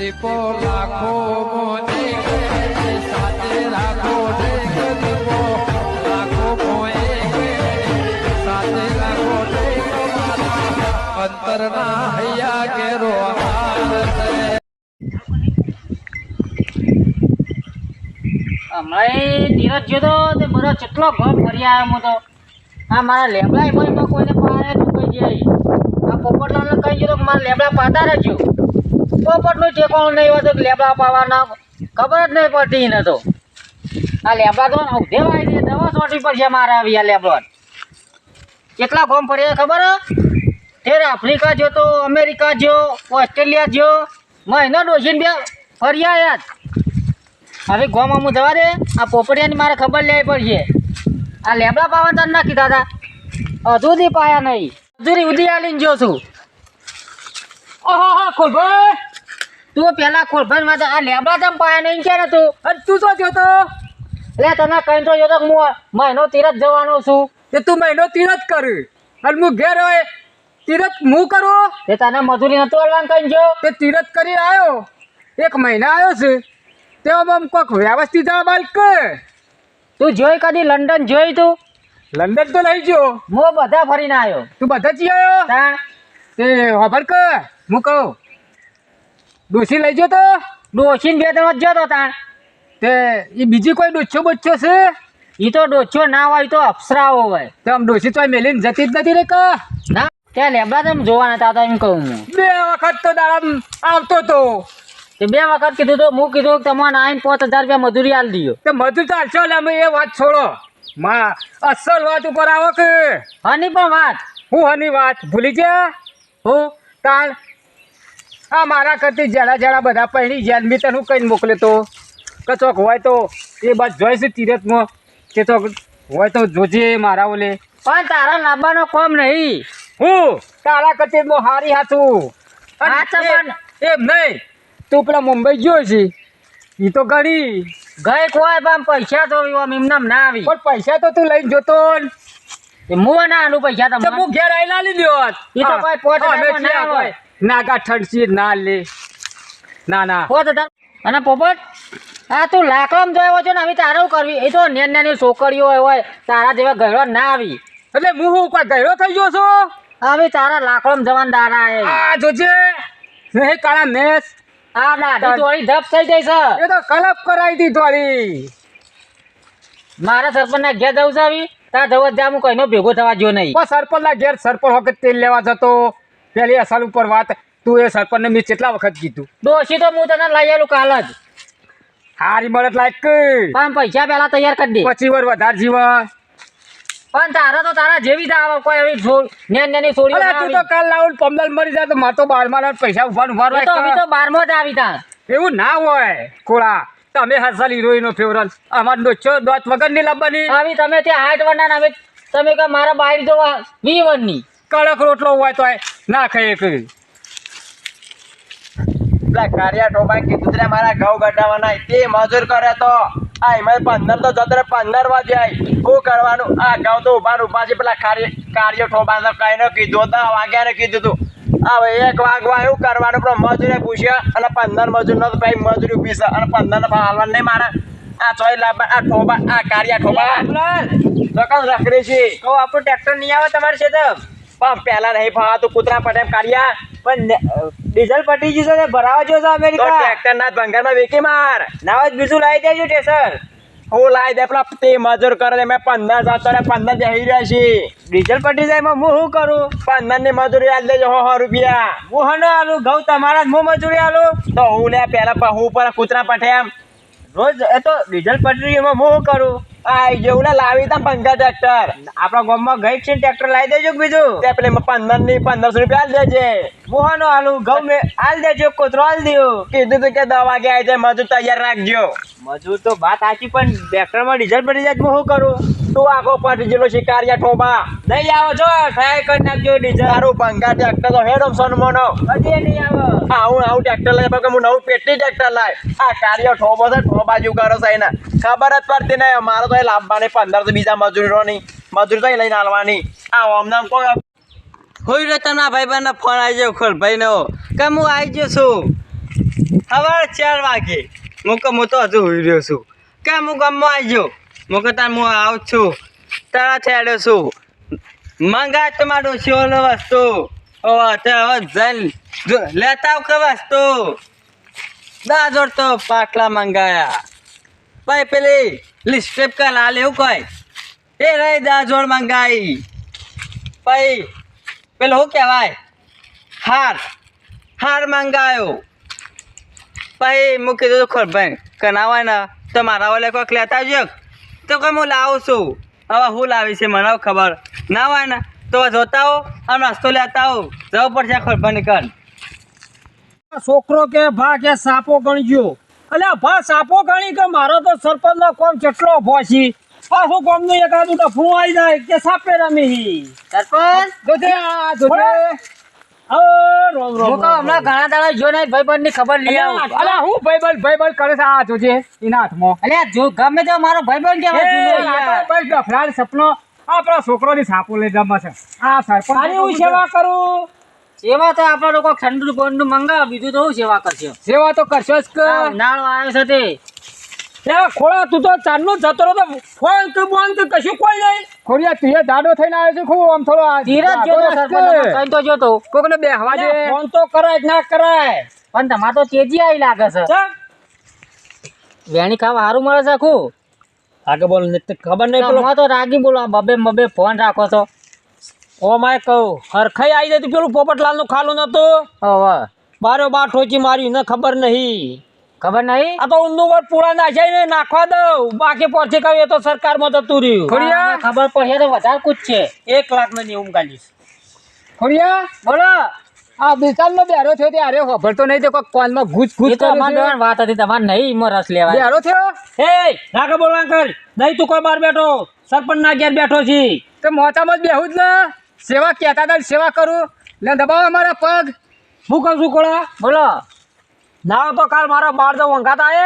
દીપો લાખો મોને સાથે રાખો દીપો ધીરજ જોતો તે બધો કેટલો ગમ ફરી આવ્યો હું આ મારા લેબડા એ ભાઈ કોઈને પાડે કઈ જાય. આ પોપટલાલને કહી ગયો કે મારા લેબડા પાતા રહેજો. પોપટનું ઠેકાણું નહીં હોય તો લેબડા પાવાના ખબર જ નહીં પડતી એને તો. આ લેબડા તો ઉધે વાય દે દવા સોટી પડશે મારે આવી આ લેબડા કેટલા ગોમ ફર્યા ખબર? તેર આફ્રિકા જો તો, અમેરિકા જો ઓસ્ટ્રેલિયા જો મહિનો ડોસીને બે ફર્યા યાર. હવે ગોમાં હું જવા દે. આ પોપડિયાની મારે ખબર લેવી પડશે. આ લેબડા પાવા તને ના કીધા હતા અધૂરી પાયા નહીં. અધૂરી ઉધી આલીને જો છું. ઓહો ખોલભાઈ તું પેલા ખોલભાઈ માં આ લેબડા તમ પાયા નહીં ક્યારે તું? અને તું તો જોતો એટલે તને કઈ તો જોતો કે હું મહિનો તીરથ જવાનો છું. તે તું મહિનો તીરથ કર. અને હું ઘેર હોય તીરથ હું કરું? તે તને મજૂરી નતું અલવાન કઈ જો તે તીરથ કરી આવ્યો. એક મહિના આવ્યો છે. તેમાં કોઈક વ્યવસ્થિત આ બાલક તું જોઈ કદી લંડન જોઈ તું? લંડન તો લઈ ગયો. હું બધા ફરીને આવ્યો. તું બધા જ આવ્યો? તે ખબર કે હું કહું. ડોસી લઈ ગયો તો? ડોસીને બે ત્રણ જ તો તાણ. તે એ બીજી કોઈ ડોછો બોછો છે? એ તો ડોછો ના હોય તો અપ્સરાઓ હોય. તો આમ ડોસી તો મેલીને જતી જ નથી રે ક. ના ત્યાં લેબડા તમે જોવા નતા આવતા એમ કહું હું. બે વખત તો દાડા આવતો તો. તે બે વખત કીધું તો હું કીધું કે તમારે આઈને પાંચ હજાર રૂપિયા મજૂરી આલ દીયો. તે મજૂર તો હાલશો અમે એ વાત છોડો. માં અસલ વાત ઉપર આવો કે. હની પણ વાત. હું હની વાત? ભૂલી ગયા? હું? તાણ આ મારા કરતી જરા જરા બધા પહેરી જ્યાં મેં તને હું કહીને મોકલે તો? કચોક હોય તો એ બસ જોઈશે તીરથમાં? કે તો હોય તો જોજે મારા ઓલે. પણ તારા લાંબાનો કોમ નહીં. હું? તારા કરતી હું હારી હાથું એમ- નહીં. તું પેલા મુંબઈ ગયો છે. એ તો ગણી. ગઈ કોઈ પણ પૈસા તો એમને ના આવી. પણ પૈસા તો તું લઈને જોતો હું ના આલું પૈસા તમે હું ઘેર આવીને લીધો એ તો. કોઈ હજારમાં ના હોય. નાગા ઠંડસી ના લે. ના ના. હો દાદા અને પોપટ આ તું લાકડમ જોયો છો ને હવે તારે કરવી? એ તો નેન નાની છોકરીઓ હોય તારા જેવા ગયડો ના આવી. એટલે હું હું કોઈ ગયરો થઈ ગયો છું? હવે તારા લાકડમ જવાન દારા એ. આ જોજે. નહીં કાળા મેસ. આ દાઢી થોડી ધપ થઈ જઈ છે. એ તો કલપ કરાવી દી થોડી મારા સરપંચના ઘેર જવું છે આવી? તાર જવા જા હું કઈનો ભેગો થવા જો નહીં. પણ સરપંચ ના ઘેર સરપંચ વખત તેલ લેવા જતો. પેલી અસલ ઉપર વાત તું એ સરપંચ ને મેં કેટલા વખત કીધું? ડોશી તો હું તને લઈ આવેલું કાલ જ. હારી મળત લાયક પણ પૈસા પહેલા તૈયાર કરી દે. પછી વાર વધારે જીવા પણ તારા તો તારા જેવી જ કોઈ એવી નેન નેની છોડી અરે તું તો. કાલ લાવું પમદલ મરી જાય તો માર તો બારમાં પૈસા ઊભા ઊભા તો હવે. તો બારમો જ આવી તા એવું ના હોય કોળા તમે હસલ હિરોઈનો ફેવરલ અમાર ડોચો દોત વગરની લાવવાની આવી તમે ત્યાં હાઈટ વરના ને તમે કે મારા બાઈક જોવા વી વનની કડક રોટલો હોય તો ના ખાઈ કઈ પેલા કારિયા ટોબાઈ કીધું તું મારા ઘઉં ગટાવાના તે મજૂર કરે તો. આ એમાં પંદર તો જતો રે પંદર વાગે શું કરવાનું? આ ઘઉં તો ઊભા ઊભા છે પેલા કાર્ય કાર્ય ઠોબા તો કઈ ન કીધું તો વાગ્યા ને કીધું તું. હવે એક વાગવા એવું કરવાનું? પણ મજૂરે પૂછ્યા અને પંદર મજૂર નો તો ભાઈ મજૂરી ઊભી છે અને પંદર ને હાલવાનું નહીં મારે. આ ચોઈ લાભ આ ઠોબા આ કારિયા ઠોબા દુકાન રખડી છે. કહું આપણું ટ્રેક્ટર નહીં આવે તમારે છે તો? પણ પેલા નહીં ફાવાતું કૂતરા પટેમ કાઢ્યા. પણ ડીઝલ પટી જશે ને ભરાવા જો છે અમેરિકા. ટ્રેક્ટર ના ભંગારમાં વેકી માર. નાવા બીજું લાવી દેજો ટેસર હું લાવી દે પેલા તે મજૂર કરે મેં પંદર જતો ને પંદર બેસી રહ્યા છે ડીઝલ પટી જાય એમાં હું શું કરું? પંદરની મજૂરી આલી દેજો સો રૂપિયા. હું હને આલું ઘઉં તમારા જ હું મજૂરી આલું? તો હું લે પેલા હું પર કૂતરા પટેમ રોજ એ તો ડીઝલ પટરી એમાં હું શું કરું? આ જેવું ને લાવી તા પંદર ટ્રેક્ટર આપણા ગામમાં ગઈ છે ટ્રેક્ટર લાવી દેજો બીજું? તે પેલી પંદરની પંદરસો રૂપિયા આલ દેજે. મોહનો આલુ ઘઉં મે આલ દેજો કોતરો હાલ દિયો. કીધું તું કે દવા આવી જાય મજૂર તૈયાર રાખજો. મજૂર તો વાત સાચી પણ ટ્રેક્ટરમાં ડીઝલ પડી જાય હું શું કરું? તું આખો પટી જેલો શિકારિયા ઠોબા નહીં આવો છો ટ્રાય કરી નાખજો ડીઝલ. તારું પંખા ટ્રેક્ટર તો હેડ ઓમ મોનો. હજી નહીં આવો. હા હું આવું ટ્રેક્ટર લઈ પણ હું નવું પેટી ટ્રેક્ટર લાય. આ કાર્ય ઠોબો છે ઠોબા જેવું કરો સાહેબ એના. ખબર જ પડતી નહીં મારો તો એ લાવવાની પંદરસો બીજા મજૂરો મજૂર તો લઈને આલવાની આ ઓમનામ કોઈ હોય રે તના ભાઈ બહેન ફોન આવી ગયો ખોલ ભાઈનો. કે હું આવી ગયો છું? સવારે ચાર વાગે. હું કહું તો હજુ હોઈ રહ્યો છું. કે હું ગામમાં આવી ગયો? હું તાર હું આવું છું. તારા છેડ્યો છું. મંગા તમારો શિવનો વસ્તુ. હવે જલ લેતા કે વસ્તુ. દા જોડ તો પાટલા મંગાયા. ભાઈ, પેલી લિસ્ટેપ કા લાલ એવું કઈ એ રહી દા જોડ મંગાઈ. ભાઈ, પેલો શું કહેવાય? હાર. હાર મંગાયો. પછી હું કીધું ખોર ભાઈ કનાવાય ને તો મારા વાલે કોઈક લેતા આવજો. તો કે હું લાવું છું. હવે હું લાવી છે મને ખબર. ના હોય ને તો જોતા હો અને નાસ્તો લેતા હો જવું પડશે ખોર નીકળ કર છોકરો કે ભા કે સાપો ગણજો. અલ્યા ભા સાપો ગણી કે મારો તો સરપંચ નો કોમ કેટલો છે. પાછું કોમનું એકાદું ડફણું આવી જાય કે સાપે રમી? સરપંચ? જોજે આ જોજે રોમ રોમ હું કહું હમણાં ઘણા દાડા જો નહીં ભાઈબંધની ખબર લઈ આવું. હું ભાઈબંધ ભાઈબંધ કરે છે આ જોજે એના હાથમાં. અલ્યા જો ગમે તે મારો ભાઈબંધ. ભાઈ ડફલાડ સપનો. આપણા છોકરોની સાપો લઈ જમા છે. આ સરપંચ હું સેવા કરું? સેવા તો આપણા લોકો ઠંડુ બોંડુ મંગાવ બીજું તો હું સેવા કરશે? સેવા તો કરશો જ કે. ઉનાળો આવ્યો છે તે. ખોળા તું તો ચાંદનો જતો તો ફોન કે બોન કે કશું કોઈ નહીં. ખોડિયા દાડો થઈને આવ્યો છે ખૂબ આમ થોડો ધીરજ જોતો સરપંચ કઈ તો જોતો કોકને બેહવા દે. ફોન તો કરાય ના કરાય. પણ તમારે તો તેજી આવી લાગે છે. વેણી ખાવા સારું મળે છે ખુ આગે બોલ ખબર નહીં પેલો તો રાગી બોલો બબે બબે ફોન રાખો છો. ઓ માય કહું હરખાઈ આવી જતી પેલું પોપટલાલનું ખાલું નતું? હવે બારો બાર ઠોચી મારી ને ખબર નહીં. ખબર નહીં? આ તો ઊંધું વર પૂરા નાખાય ને નાખવા દઉં. બાકી પછી કહ્યું એ તો સરકારમાં જતું રહ્યું. આ ખબર પડશે તો વધારે કુછ છે. એક લાખ નો નિયમ કાઢીશ ખોડિયા? બોલો. આ બિચાર નો બેરો થયો તે અરે ખબર તો નહીં તે કોઈ કોનમાં ઘૂસ ઘૂસ તો અમારે વાત હતી તમારે નહીં એમાં રસ લેવાય. બેરો થયો? હે નાકા બોલવા કર. નહીં તું કોઈ બાર બેઠો. સરપંચ ના ઘેર બેઠો છી. તો મોચામાં જ બેહું જ ને. સેવા કહેતા હતા સેવા કરું. લે દબાવો અમારા પગ. હું કહું છું કોળા? બોલો. ના તો કાલ મારા બાર તો વંગાત એ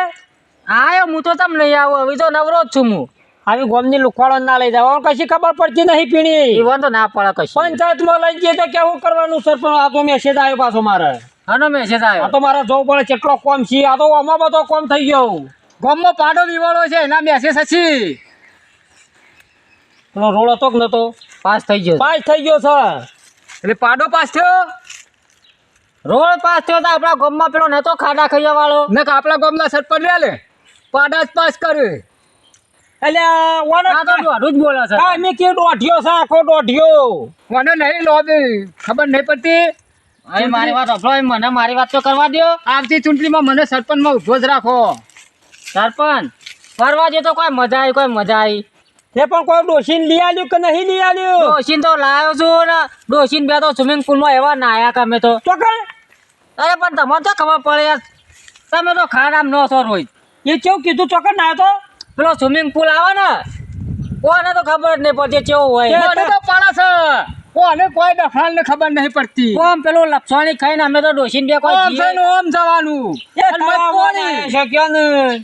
આયો હું તો તમ નહીં આવું હવે તો નવરો જ છું હું. આવી ગોમની લુખવાડો ના લઈ જાવ કશી ખબર પડતી નહીં પીણી. ઈવન તો ના પડે કશું. પંચાયતમાં લઈ જઈએ તો કેવું કરવાનું સરપંચ આ તો મેસેજ આવ્યો પાછો મારે. આનો મેસેજ આ આવ્યો તો મારે જવું પડે કેટલો કોમ છે આ તો આમાં બધો કોમ થઈ ગયો. ગામમાં પાડો વિવાળો છે એના મેસેજ હશે. પેલો રોડ હતો કે નતો? પાસ થઈ ગયો. પાસ થઈ ગયો છે એટલે પાડો પાસ થયો? રોડ પાસ થયો તો આપણા ગામમાં પેલો નતો ખાડા ખૈયા વાળો ને આપણા ગામના સરપંચ લે લે. પાડા જ પાસ કરે એટલે ઓનો દોઢું જ બોલે છે. કાંઈ મેં કે દોઢિયો છે આખો દોઢિયો. મને નહીં લોબી ખબર નહીં પડતી? અરે મારી વાત સાંભળો મને મારી વાત તો કરવા દ્યો. આવતી ચૂંટણીમાં મને સરપંચમાં ઊભો જ રાખો. સરપંચ ફરવા જઈએ તો કોઈ મજા આવી કોઈ મજા આવી. એ પણ કોઈ ડોસીન લઈ આવ્યું કે નહીં લઈ આવ્યું ડોસીન તો લાવ્યો છું ને. ડોસીન બે તો સ્વિમિંગ પુલમાં એવા નાયા કે અમે તો. તો કઈ અરે પણ તમને તો ખબર પડે યાર તમે તો ખાડામ ન છો રોજ. એ કેવું કીધું ચોક્કસ ના તો? પેલો સ્વિમિંગ પુલ આવે ને કોને તો ખબર જ નહીં પડતી કેવું હોય. મને તો પાડા છે. કોને કોઈ દફાલ ને ખબર નહીં પડતી. ઓમ પેલું લપસણી ખાઈને અમે તો ડોશીન બે કોઈ ઓમ જવાનું. કોની.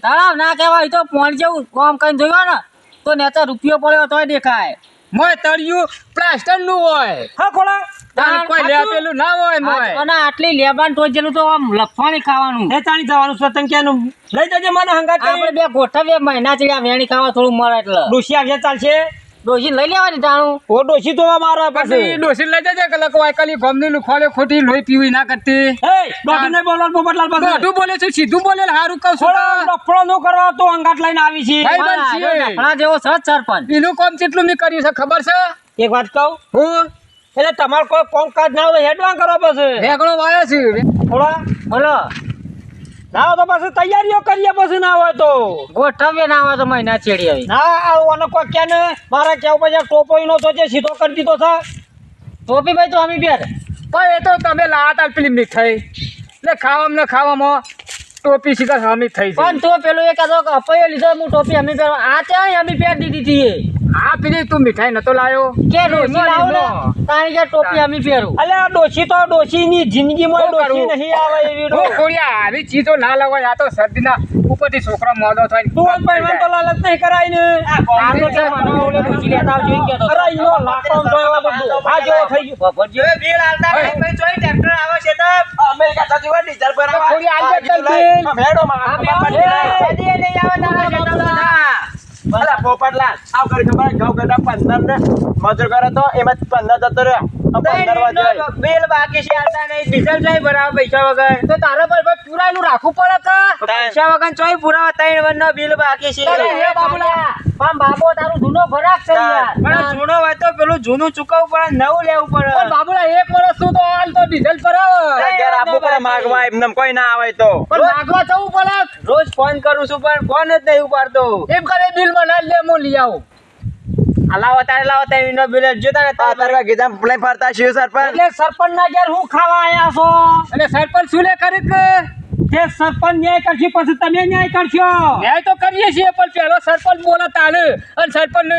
તળાવ ના કહેવાય તો પોણ જેવું કોમ કઈ જોયો ને તો નેતા રૂપિયો પડ્યો તોય દેખાય. મોય તળિયું પ્લાસ્ટરનું હોય. હા તાણ કોઈ લે ના હોય મોય અને આટલી લેબાન તો આમ લફાણી ખાવાનું. એ તાણી જવાનું ક્યાંનું? લઈ જજે મને હંગાત. આપણે બે ગોઠવીએ મહિના ચડ્યા વેણી ખાવા થોડું મળે એટલે. ડોશી આવશે ચાલશે. ડોશી લઈ લેવાની જાણું ઓ ડોશી તો મારો લઈ જજે કે લકો ગોમની ગમની ખોટી લોહી પીવી ના કરતી. એ ડોશી ને બોલવા પોપટલાલ પાસે ડોઢું બોલે છે સીધું બોલે હારું કહું છું ડફળો નો કરો તો અંગાટ લઈને આવી છે. પણ આ ડફળા જેવો સજ સરપંચ. એનું કામ કેટલું મેં કર્યું છે ખબર છે? એક વાત કહું? હું? એટલે તમારે કોઈ કોમ કાજ ના હોય તો હેડવાન કરવા પડશે વેગણો વાયો છે. થોડા બોલો ના તો પછી તૈયારીઓ કરીએ પછી ના હોય તો. ગોઠવીએ ના હોય તો મહિના ચેડી આવી. ના આવું કોઈ કે ને મારે કેવું પછી ટોપોઈ નો તો જે સીધો કરી દીધો છે. ટોપી ભાઈ તો અમે બેર. પણ એ તો તમે લાતા ની થઈ એટલે ખાવામાં ને ખાવામાં ટોપી સીધા હમી થઈ પણ તો પેલું એ કહેતો કે અપાયો લીધો હું ટોપી અમે પહેરવા આ ત્યાં અમે પહેરી દીધી હતી આ પેલી તું મીઠાઈ નતો લાયો? કે ડોશી લાવો ને? તારી જે ટોપી અમે પહેરું. અલ્યા ડોશી તો ડોશીની જિંદગીમાં શું ડોશી કરું? નહીં આવે એવી ડો- ખોડિયા આવી ચીજો ના લવાય આ તો શરદીના ઉપરથી છોકરો મોડો થાય તું જ પહેરવાન તો લાલચ નહીં કરાય ને. આ તો છે? મને ઓલે ડોશી લેતા આવજો એમ કહેતો અરે ઈનો લાકડો જોયો તો આ જો થઈ ગયો. ભગવતજી. બેલ આલતા ભાઈ ચોઈ ટ્રેક્ટર આવે છે તો અમેરિકા થતી હોય ડીઝલ પર આગળ ચાલ બિલ. મેડો માં આ બે આવો ને. કદી નહીં આવે તારા ખેતરમાં. અલા પોપટલાલ આવ કરી ખબર ઘઉં ગડા પંદર ને મજૂર કરે તો એમાં પંદર જતો રહ્યો. પંદર વાગે બિલ બાકી છે આલતા નહીં ડીઝલ નહીં ભરાવ પૈસા વગર. તો તારા પર પુરાયેલું રાખવું પડે તો. પૈસા વગર ચોય પુરાવા ત્રણ વર્ષનો બિલ બાકી છે. એ બાબુલા. પણ બાબો તારું જૂનો ભરાક છે પણ જૂનો હોય તો પેલું જૂનું ચૂકવવું પડે નવું લેવું પણ પડે બાબુલા એક વર્ષ શું તો હાલ તો ડીઝલ પર ઘેર આપવું પડે માગવા એમને કોઈ ના આવે તો. પણ માગવા જવું પડે. રોજ ફોન કરું છું પણ ફોન જ નહીં ઉપાડતો. એમ કરે બિલ બનાવી લે હું લઈ આવું. લાવો તારે લાવો તારે બિલ જોતા ને આ તારવા ગીધા પ્લેન ફરતા શિવ સરપંચ. એટલે સરપંચ ના ઘેર હું ખાવા આયા છો? અને સરપંચ શું લે કરે તે સરપંચ ન્યાય કરશે પછી તમે ન્યાય કરશો ન્યાય તો કરીએ છીએ પણ પેલો સરપંચ બોલે તાલે અને સરપંચ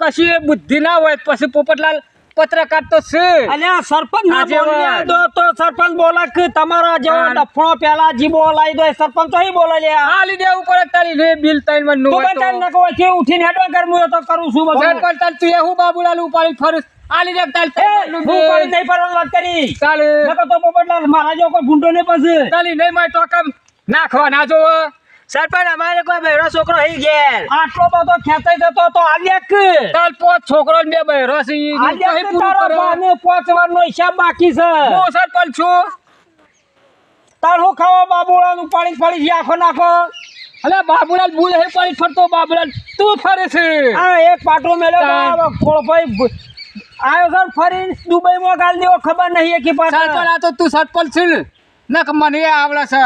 કશી બુદ્ધિ ના હોય પછી પોપટલાલ પત્રકાર તો છે અલ્યા સરપંચ ના. બોલ્યા દો તો સરપંચ બોલે કે તમારા જેવો હા. ડફણો પેલા જી બોલાઈ દો સરપંચ તો અહીં બોલે લે આ લીધે ઉપર તારી રે બિલ તૈન મન નો તો હોય બતાવ તો. કે ઉઠીને હેડવા કર હું તો કરું છું બધું સરપંચ તું એવું બાબુલાલ ઉપાડી ફરું આ લીધે તાર એ, હું બિલ. નહીં પરવાનું વાત કરી. ચાલે નકર તો પોપટલાલ મારા જો કોઈ ગુંડો નહીં પછી ચાલી નહીં મારે ટોકમ નાખવા ના જો સરપંચ અમારે કોઈ બહેરો છોકરો હઈ ગયા. આટલો બધો ખેંચાઈ જતો તો આલ્યા કે પોચ છોકરો ને બે બહેરો છે ઈ આલ્યા કઈ કે પૂરું તારો બાને પાંચ વારનો હિસાબ બાકી છે. હું સરપંચ છું. તાર હું ખાવા બાબુડાનું પાણી ફળી છે આખો નાખો. અલે બાબુલાલ બુલ હે પાણી ફરતો બાબુલાલ. તું ફરે છે. આ એક પાટો મેલ્યો તાર. તો આ ખોળભાઈ ભ- આયો સર ફરી દુબઈમાં ગાલ દેવો ખબર નહીં એકી સરપંચ પાટો આ તો તું સરપંચ છે ને. નક મને આવડે છે.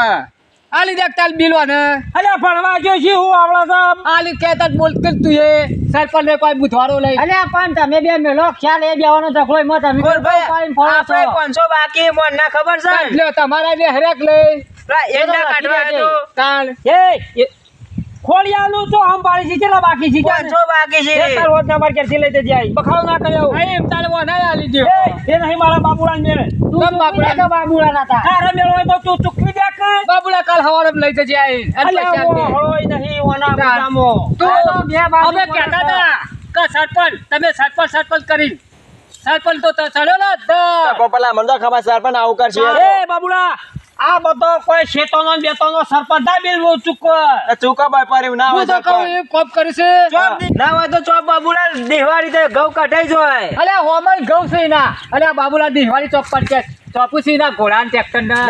આલી દેખ તાલ બિલો ને અલ્યા ભણવા ગયો છે હું આવડા સાહેબ આલી કહેતા જ બોલતી તું એ. સરપંચ ને કોઈ બુધવારો લઈ. અલ્યા પણ તમે બે મેલો ખ્યાલ એ બેવાનો તો કોઈ તમે બોલ ભાઈ છો. આપણે પાંચસો બાકી મોન ના ખબર છે. એટલે લ્યો તમારા જે હરેક લઈ. એ એંડા કાઢવા આવ્યો તો. તાણ એ ખોડિયાનું તો આમ પાડી છે? કેટલા બાકી છે? ક્યાં પાંચસો બાકી છે. એ તાર હોદ નંબર ક્યાંથી લઈ દેજે આઈ. બખાવ ના કર્યો આઈ એમ તારે વો ના આલી દે એ એ નહીં મારા બાબુડા મેળે. તું કેમ બાબુડા? બાબુડા બાબુડા ના તા. તારે મેળો તો તું ચૂકવી દે કે બાબુલા કાલ હવારે લઈ દેજે આઈ. એટલે દે. હળોય નહીં ઓના તાર. તું તો બે બાબુ અમે કહેતા હતા કે સરપંચ તમે સરપંચ સરપંચ કરી. સરપંચ તો ત- જ પેલા મને તો ખબર સરપંચ આવું કરશે. એ બાબુડા આ બધો કોઈ શેતોનો ને બેતોનો સરપંચ ના બિલ ચૂકવો. ચૂકો ભાઈ ના હોય તો કહું એ કોપ કરી ચોપ ના હોય તો ચોપ બાબુલા દિવાળી તે ઘઉં કઢાઈ જોય અલ્યા હોમલ ઘઉં છે ના અલ્યા બાબુલા દિવાળી ચોક પર છે. ચોપુ છે ના ઘોડાન ટ્રેક્ટર ના.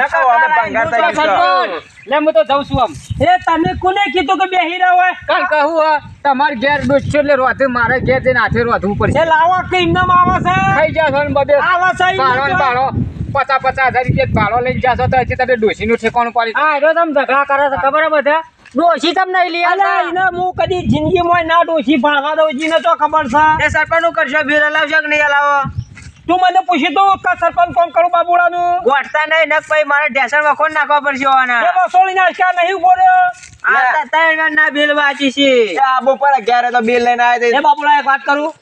લે હું તો જઉં છું આમ. એ તમે કોને કીધું કે બેહી રહ્યો હોય? કાલ કહું હા, તમારે ઘેર ડોસ્યો એટલે રોધું મારે ઘેર જઈને હાથે રોધવું પડશે. એ લાવો કે આવે છે? ખાઈ બબે. આવે છે. ભાડો પચાસ પચાસ હજાર રૂપિયા ભાડો લઈને જાશો તો હજી તમે ડોશીનું ઠેકાણું પાડી હા એટલે તમે ઝઘડા કરે છે ખબર હે બધા? ડોસી તમને લઈ આલ્યા એને હું કદી જિંદગીમાં ના ડોસી ભણવા દઉં જીને તો ખબર છે. એ સરપંચનું કરશો ભીર હલાવશો કે નહીં હલાવો તું મને પૂછી તો કે સરપંચ કોણ કરું બાબુડાનું? ગોઠતા નહીં નક ભાઈ મારે ઢેસણ વખોડ નાખવા પડશે ઓના. એ નાખ્યા નહીં બોલ્યો બિલ વાંચી છે. આબુ પર ઘેરે તો બિલ લઈને આવી એ બાબુડા એક વાત કરું?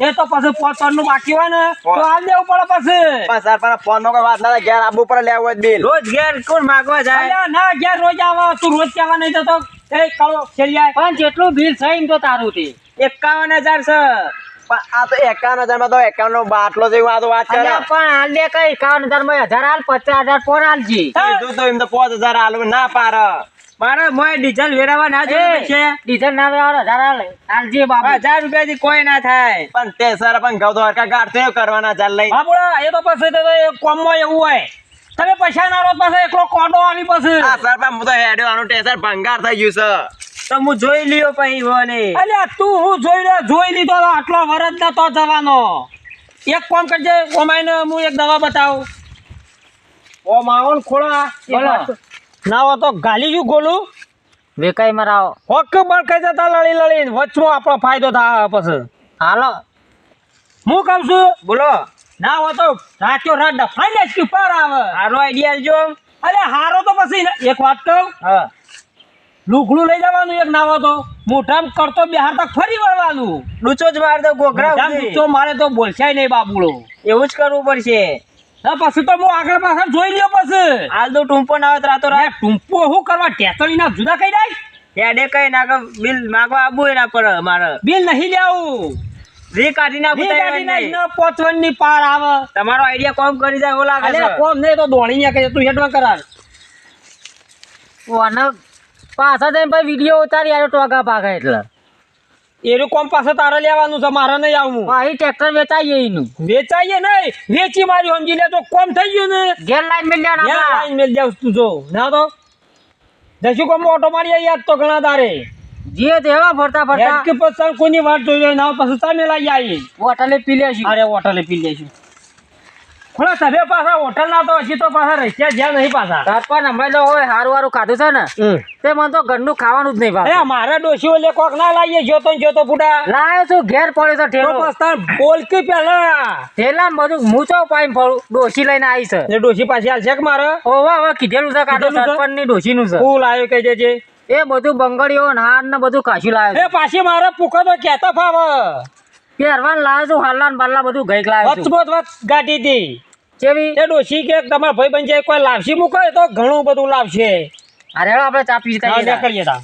એ તો પછી પોતનું બાકી હોય ને તો હાલ દેવું પડે પછી. પણ ફોન નો કોઈ વાત ના ઘેર આબુ પર લેવું હોય બિલ. રોજ ઘેર કોણ માગવા જાય? ના ઘેર રોજ આવા તું રોજ કહેવા નહીં જતો. એ કરો છેલ્યા પણ જેટલું બિલ છે એમ તો તારું થી એકાવન હજાર છે. આ તો એકાવન હજારમાં તો એકાવન નો બાટલો જેવું આ તો વાત કરે પણ હાલ દે કઈ? એકાવન હજારમાં હજાર હાલ પચાસ હજાર ફોન હાલજી. તો એમ તો પાંચ હજાર આલવું ના પાર મારે મોય ડીઝલ વેરાવા ના જોઈએ છે. ડીઝલ ના વેરાવા હજાર લે આલજી બાબા. હજાર રૂપિયા થી કોઈ ના થાય. પણ તે સર પણ તો હરકા ગાંઠ કરવાના ચાલ લઈ. બાબુડા એ તો પછી તો કોમમાં એવું હોય. તમે પૈસા ના લો પાસે એકલો કોડો આવી પછી. હા સર પણ હું તો હેડ્યો આનું ટેસર ભંગાર થઈ ગયું છે. તો હું જોઈ લ્યો પછી હોને અલ્યા તું હું જોઈ લે જોઈ લીધો તો આટલો વરસ તો જવાનો. એક કોમ કરજે ઓમાઈને હું એક દવા બતાવું. ઓ માવન ખોળા. ના હો તો ગાલી જુ ગોલું? વેકાઈ મરાવો. હોક બળકાઈ જતા લડી લડીને વચમાં આપણો ફાયદો થાય પછી. હાલો. હું કહું છું? બોલો. ના હો તો રાત્યો રાત ડફાઈ કે પર આવે. હારો આઈડિયા જો અરે હારો તો પછી એક વાત કહું? હા. લુગડું લઈ જવાનું એક ના હોય તો મોઢામાં કરતો બિહાર તક ફરી વળવાનું. ડૂચો જ મારે તો ગોખરા મોઢામાં મારે તો બોલશાય નહીં બાબુડો. એવું જ કરવું પડશે. પછી તો હું આગળ પાછળ જોઈ લ્યો પછી. હાલ તો ટૂંપો ના આવત રાતો રાત. ટૂંપો શું કરવા ટેતળીના જુદા કઈ જાય હેડે કઈ ના કે બિલ માગવા આબુ એના પર મારે બિલ નહીં લેવું. રી કાઢી નાખું નહીં. પાર આવે. તમારો આઈડિયા કોમ કરી જાય ઓલા લાગે કોમ નહીં તો દોડી ને કે તું હેડમાં કરાર. ઓને પાછા જઈને પછી વીડિયો ઉતારી આવ્યો ટોગા ભાગા એટલે. એનું કોમ પાસે તારે લેવાનું છે મારે નહીં આવવું. અહીં ટ્રેક્ટર વેચાઈએ એનું. વેચાઈએ નહીં વેચી મારી સમજી લે તો કોમ થઈ ગયું ને. ઘેર લાઈન મેળ યાર ઘેર લાઈન મેલ જાવ તું જો. ના તો. દસું કોમ ઓટો મારી યાદ તો ઘણા તારે. જે તેવા ફરતા ફરતા. કે પછી કોની વાત જોઈ ના પછી તમે લઈ આવી હોટલે પી લેશું. અરે હોટલે પી લેશું. ખોલા તમે પાછા હોટલ ના તો હજી તો પાછા રસ્યા જ્યાં નહીં પાછા. તારપણ હમણાં તો હવે હારું હારું ખાધું છે ને? તે મને તો ઘરનું ખાવાનું જ નહીં પાછું મારા મારે ઓલે કોક ના લાવીએ જોતો જોતો બુડા લાયો છું ઘેર પડ્યો તો ઠેલો. પછી તાર બોલ કે પેલા. ઠેલા બધું હું ચો પાઈને ફરું? ડોસી લઈને આવી છે. એ ડોશી પાછી હાલશે કે મારે? ઓવા હવે કીધેલું છે કાઢો સરપંચની ડોશી નું છે. ફૂલ આવ્યો કહી દેજે. એ બધું બંગડીઓ ને હાર ને બધું કાશી એ પાછી મારે પૂકો તો કેતો ફાવે. પહેરવાન લાવ્યો છું હારલા ને બારલા બધું ગઈક લાવ્યો વચ વચ ગાડી હતી કેવી? એ ડોશી કે તમારા ભાઈ બન જાય કોઈ લાવશી? મૂકે તો ઘણું બધું લાવશે. અરે આપણે ચા પી હા, કરીએ તા.